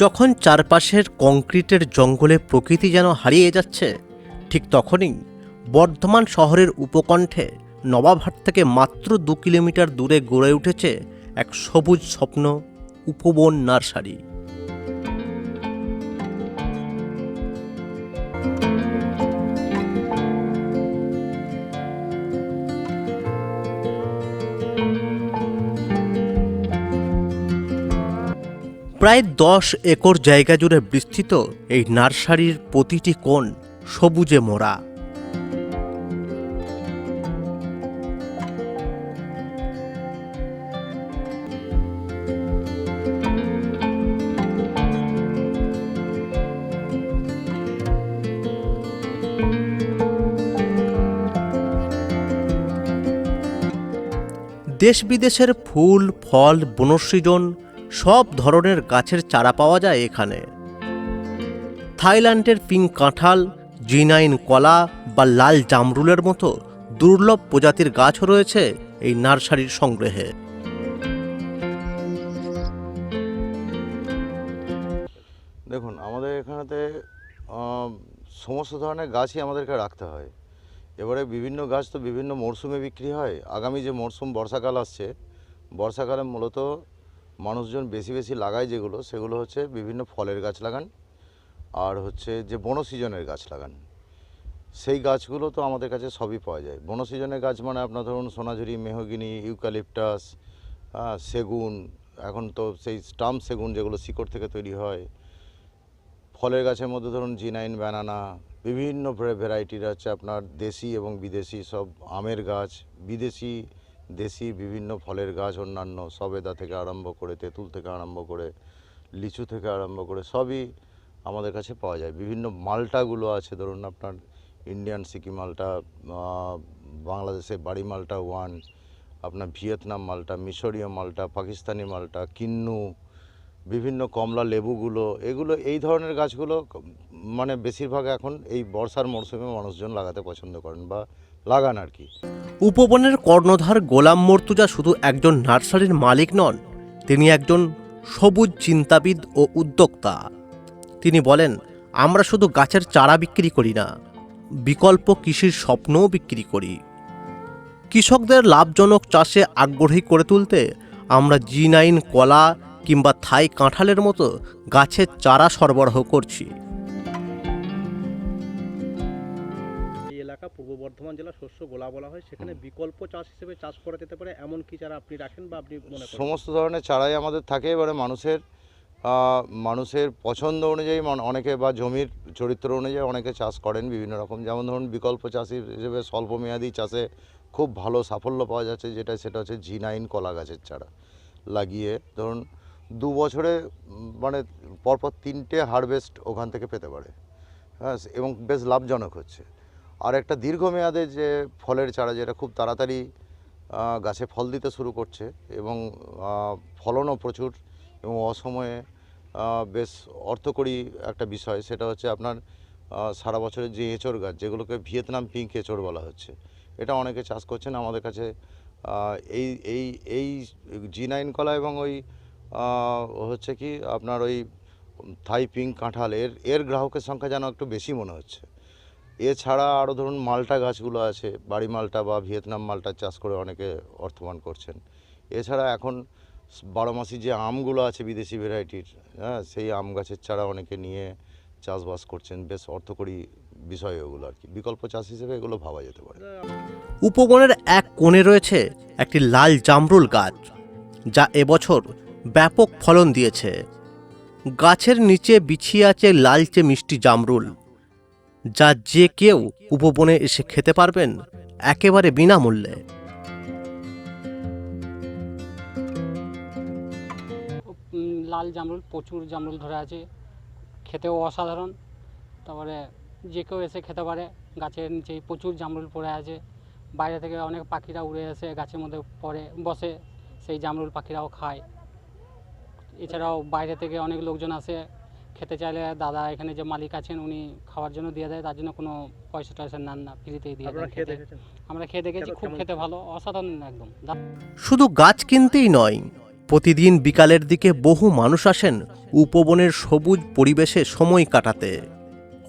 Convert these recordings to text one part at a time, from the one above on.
যখন চারপাশের কংক্রিটের জঙ্গলে প্রকৃতি যেন হারিয়ে যাচ্ছে, ঠিক তখনই বর্ধমান শহরের উপকণ্ঠে নবাবহাট থেকে মাত্র দু কিলোমিটার দূরে গড়ে উঠেছে এক সবুজ স্বপ্ন, উপবন নার্সারি। প্রায় দশ একর জায়গা জুড়ে বিস্তৃত এই নার্সারির প্রতিটি কোণ সবুজে মোড়া। দেশ বিদেশের ফুল, ফল, বনসৃজন সব ধরনের গাছের চারা পাওয়া যায় এখানে। থাইল্যান্ডের পিঙ্ক কাঁঠাল, জিনাইন কলা বা লাল জামরুলের মতো দুর্লভ প্রজাতির গাছও রয়েছে এই নার্সারির সংগ্রহে। দেখুন, আমাদের এখানেতে সমস্ত ধরনের গাছই আমাদেরকে রাখতে হয়। এবারে বিভিন্ন গাছ তো বিভিন্ন মরশুমে বিক্রি হয়। আগামী যে মরশুম বর্ষাকাল আসছে, বর্ষাকালে মূলত মানুষজন বেশি বেশি লাগায় যেগুলো, সেগুলো হচ্ছে বিভিন্ন ফলের গাছ লাগান, আর হচ্ছে যে বন সিজনের গাছ লাগান। সেই গাছগুলো তো আমাদের কাছে সবই পাওয়া যায়। বন সিজনের গাছ মানে আপনার ধরুন সোনাঝুরি, মেহগিনি, ইউক্যালিপটাস সেগুন, এখন তো সেই স্টাম্প সেগুন যেগুলো শিকড় থেকে তৈরি হয়। ফলের গাছের মধ্যে ধরুন জিনাইন, ব্যানানা, বিভিন্ন ভ্যারাইটির আছে আপনার দেশি এবং বিদেশি সব আমের গাছ, বিদেশি দেশি বিভিন্ন ফলের গাছ অন্যান্য সবেদা থেকে আরম্ভ করে তেঁতুল থেকে আরম্ভ করে লিচু থেকে আরম্ভ করে সবই আমাদের কাছে পাওয়া যায়। বিভিন্ন মালটাগুলো আছে ধরুন আপনার ইন্ডিয়ান সিকি মালটা আহ, বাংলাদেশের বাড়ি মালটা ওয়ান আপনার ভিয়েতনাম মালটা মিশরীয় মালটা পাকিস্তানি মালটা কিন্নু বিভিন্ন কমলা লেবুগুলো এগুলো এই ধরনের গাছগুলো মানে বেশিরভাগ এখন এই বর্ষার মরশুমে মানুষজন লাগাতে পছন্দ করেন বা লাগান আর কি। উপবনের কর্ণধার গোলাম মর্তুজা শুধু একজন নার্সারির মালিক নন, তিনি একজন সবুজ চিন্তাবিদ ও উদ্যোক্তা। তিনি বলেন, আমরা শুধু গাছের চারা বিক্রি করি না, বিকল্প কৃষির স্বপ্নও বিক্রি করি। কৃষকদের লাভজনক চাষে আগ্রহী করে তুলতে আমরা জি নাইন কলা কিংবা থাই কাঁঠালের মতো গাছের চারা সরবরাহ করছি। বর্ধমান জেলা শস্য গোলা বলা হয় সেখানে বিকল্প চাষ হিসেবে চাষ করা যেতে পারে এমন কি চারা আপনি রাখেন বা আপনি মনে করেন। সমস্ত ধরনের চারাই আমাদের থাকে এবারে মানুষের মানুষের পছন্দ অনুযায়ী অনেকে বা জমির চরিত্র অনুযায়ী অনেকে চাষ করেন বিভিন্ন রকম। যেমন ধরুন বিকল্প চাষি হিসেবে স্বল্পমেয়াদী চাষে খুব ভালো সাফল্য পাওয়া যাচ্ছে যেটা সেটা হচ্ছে জি নাইন কলা গাছের চারা। লাগিয়ে ধরুন দু বছরে মানে পরপর তিনটে হারভেস্ট ওখান থেকে পেতে পারে। হ্যাঁ এবং বেশ লাভজনক হচ্ছে। আর একটা দীর্ঘমেয়াদে যে ফলের চারা যেটা খুব তাড়াতাড়ি গাছে ফল দিতে শুরু করছে এবং ফলনও প্রচুর এবং অসময়ে বেশ অর্থকরী একটা বিষয় সেটা হচ্ছে আপনার সারা বছরের যে এঁচড় গাছ যেগুলোকে ভিয়েতনাম পিঙ্ক এঁচড় বলা হচ্ছে। এটা অনেকে চাষ করছেন আমাদের কাছে এই এই এই জি নাইন কলা এবং ওই হচ্ছে কি আপনার ওই থাই পিঙ্ক কাঁঠাল এর এর গ্রাহকের সংখ্যা যেন একটু বেশি মনে হচ্ছে। এছাড়া আরও ধরুন মালটা গাছগুলো আছে বাড়ি মালটা বা ভিয়েতনাম মালটা চাষ করে অনেকে অর্থবান করছেন। এছাড়া এখন বারো মাসি যে আমগুলো আছে বিদেশি ভ্যারাইটির হ্যাঁ সেই আম গাছের চারা অনেকে নিয়ে চাষবাস করছেন, বেশ অর্থকরী বিষয় ওগুলো আর কি। বিকল্প চাষ হিসেবে এগুলো ভাবা যেতে পারে। উপবনের এক কোণে রয়েছে একটি লাল জামরুল গাছ, যা এবছর ব্যাপক ফলন দিয়েছে। গাছের নিচে বিছিয়ে আছে লালচে মিষ্টি জামরুল। যা যে কেউ উপবনে এসে খেতে পারবেন একেবারে বিনামূল্যে। লাল জামরুল, প্রচুর জামরুল ধরে আছে। খেতেও অসাধারণ। তারপরে যে কেউ এসে খেতে পারে, গাছের নিচেই প্রচুর জামরুল পড়ে আছে। বাইরে থেকে অনেক পাখিরা উড়ে এসে গাছের মধ্যে পড়ে, বসে, সেই জামরুল পাখিরাও খায়। এছাড়াও বাইরে থেকে অনেক লোকজন আসে খেতে চাইলে দাদা এখানে যে মালিক আছেন উনি খাওয়ার জন্য দিয়ে দেয় তার জন্য কোনো পয়সা টয়সা নেন না ফ্রিতেই দিয়ে দেন খেতে। আমরা খেয়ে দেখেছি খুব খেতে ভালো অসাধারণ একদম। শুধু গাছ কিনতেই নয় প্রতিদিন বিকালের দিকে বহু মানুষ আসেন উপবনের সবুজ পরিবেশে সময় কাটাতে।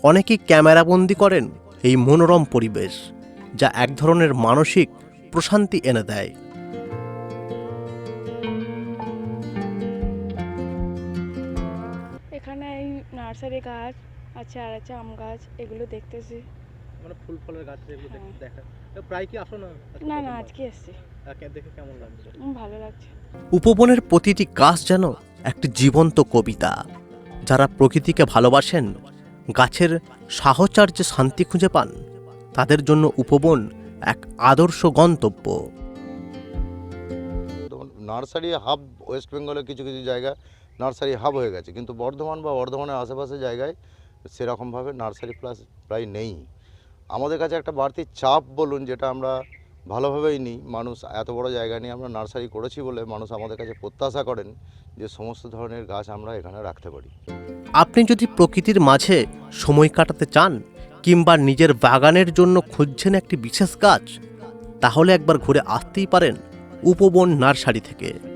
অনেকেই ক্যামেরাবন্দি করেন এই মনোরম পরিবেশ যা এক ধরনের মানসিক প্রশান্তি এনে দেয়। নার্সারি গাছ আছে আর আছে আম গাছ এগুলো দেখতেছি। মানে ফুল ফলের গাছ দেখ- হ্যাঁ। দেখা। তো প্রায় কি আসো না? না না আজকে এসছি। দেখে কেমন লাগছে? ভালো লাগছে। উপবনের প্রতিটি গাছ যেন একটি জীবন্ত কবিতা। যারা প্রকৃতিকে ভালোবাসেন গাছের সাহচর্যে শান্তি খুঁজে পান তাদের জন্য উপবন এক আদর্শ গন্তব্য। নার্সারি হাব ওয়েস্ট বেঙ্গলের কিছু কিছু জায়গা। নার্সারি হাব হয়ে গেছে। কিন্তু বর্ধমান বা বর্ধমানের আশেপাশে জায়গায় সেরকমভাবে নার্সারি প্লাস প্রায় নেই। আমাদের কাছে একটা বাড়তি চাপ বলুন যেটা আমরা ভালোভাবেই নিই। মানুষ এত বড় জায়গা নিয়ে আমরা নার্সারি করেছি বলে মানুষ আমাদের কাছে প্রত্যাশা করেন যে সমস্ত ধরনের গাছ আমরা এখানে রাখতে পারি। আপনি যদি প্রকৃতির মাঝে সময় কাটাতে চান কিংবা নিজের বাগানের জন্য খুঁজছেন একটি বিশেষ গাছ, তাহলে একবার ঘুরে আসতেই পারেন উপবন নার্সারি থেকে।